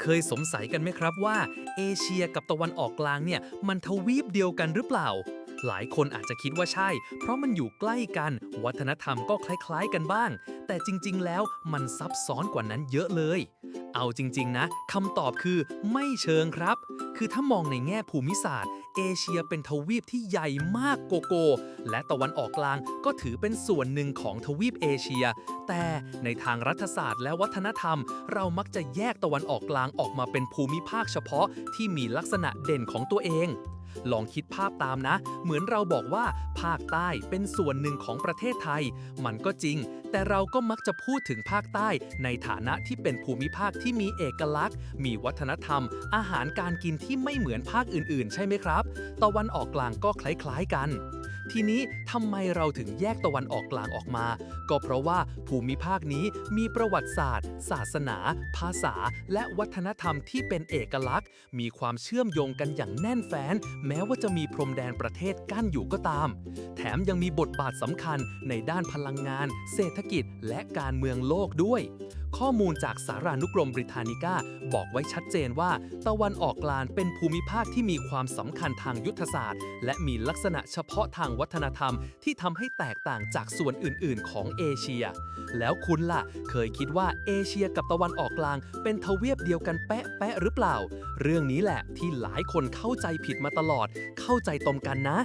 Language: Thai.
เคยสงสัยกันไหมครับว่าเอเชียกับตะวันออกกลางเนี่ยมันทวีปเดียวกันหรือเปล่า หลายคนอาจจะคิดว่าใช่ เพราะมันอยู่ใกล้กัน วัฒนธรรมก็คล้าย ๆกันบ้าง แต่จริง ๆ แล้วมันซับซ้อนกว่านั้นเยอะเลย เอาจริง ๆ นะคำตอบคือไม่เชิงครับ คือถ้ามองในแง่ภูมิศาสตร์ เอเชียเป็นทวีปที่ใหญ่มากโกโกและตะวันออกกลางก็ถือเป็นส่วนหนึ่งของทวีปเอเชีย แต่ในทางรัฐศาสตร์และวัฒนธรรม เรามักจะแยกตะวันออกกลางออกมาเป็นภูมิภาคเฉพาะที่มีลักษณะเด่นของตัวเอง ลองคิดภาพตามนะ เหมือนเราบอกว่า ภาคใต้เป็นส่วนหนึ่งของประเทศไทย มันก็จริง แต่เราก็มักจะพูดถึงภาคใต้ในฐานะที่เป็นภูมิภาคที่มีเอกลักษณ์ มีวัฒนธรรม อาหารการกินที่ไม่เหมือนภาคอื่นๆ ใช่ไหมครับ ตะวันออกกลางก็คล้ายๆกัน ทีนี้ทำไมเราถึงแยกตะวันออกกลางออกมา ก็เพราะว่าภูมิภาคนี้มีประวัติศาสตร์ ศาสนา ภาษา และวัฒนธรรมที่เป็นเอกลักษณ์ มีความเชื่อมโยงกันอย่างแน่นแฟ้น แม้ว่าจะมีพรมแดนประเทศกั้นอยู่ก็ตาม แถมยังมีบทบาทสำคัญในด้านพลังงาน เศรษฐกิจ และการเมืองโลกด้วยข้อมูลจากสารานุกรมบริทานิก้าบอกไว้ชัดเจนว่า ตะวันออกกลางเป็นภูมิภาคที่มีความสำคัญทางยุทธศาสตร์ และมีลักษณะเฉพาะทางวัฒนธรรม ที่ทำให้แตกต่างจากส่วนอื่น ๆ ของเอเชีย แล้วคุณล่ะ เคยคิดว่าเอเชียกับตะวันออกกลาง เป็นทวีปเดียวกันแป๊ะแปะหรือเปล่า เรื่องนี้แหละที่หลายคนเข้าใจผิดมาตลอด เข้าใจตรงกันนะ